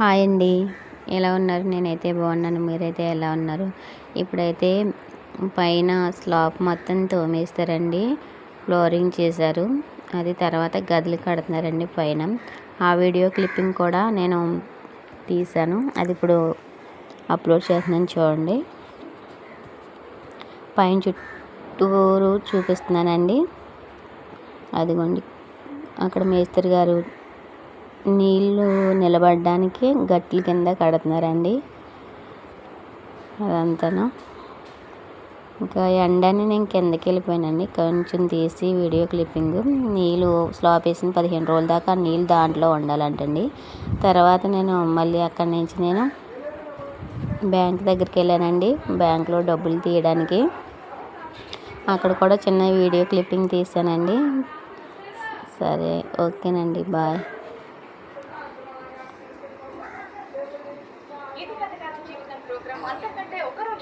Hi అండి. ఎలా ఉన్నారు? నేనైతే బాగున్నాను. మీరైతే ఎలా ఉన్నారు? ఇప్పుడైతే పైన స్లాబ్ మొత్తం తోమేస్తారండి. ఫ్లోరింగ్ చేశారు. అది తర్వాత గదులు కడుతున్నారండి పైన. ఆ వీడియో క్లిప్పింగ్ కూడా నేను తీశాను. అది ఇప్పుడు అప్లోడ్ చేస్తున్నాను చూడండి. పైన చుట్టూరు చూపిస్తున్నానండి. అదిగోండి. అక్కడ మేస్త్రి గారు నీళ్ళు నిలబడడానికి గట్ల కింద కడుతున్నారండి. అదంతాను. ఇంకా ఎండని నేను కిందకి వెళ్ళిపోయానండి. కొంచెం తీసి వీడియో క్లిప్పింగ్. నీళ్ళు స్లాబ్ వేసిన పదిహేను రోజుల దాకా నీళ్ళు దాంట్లో ఉండాలంటండి. తర్వాత నేను మళ్ళీ అక్కడి నుంచి నేను బ్యాంక్ దగ్గరికి వెళ్ళానండి. బ్యాంక్లో డబ్బులు తీయడానికి. అక్కడ కూడా చిన్న వీడియో క్లిప్పింగ్ తీసానండి. సరే ఓకేనండి. బాయ్. ఇది పథకాల జీవితం ప్రోగ్రాం అంతకంటే ఒకరోజు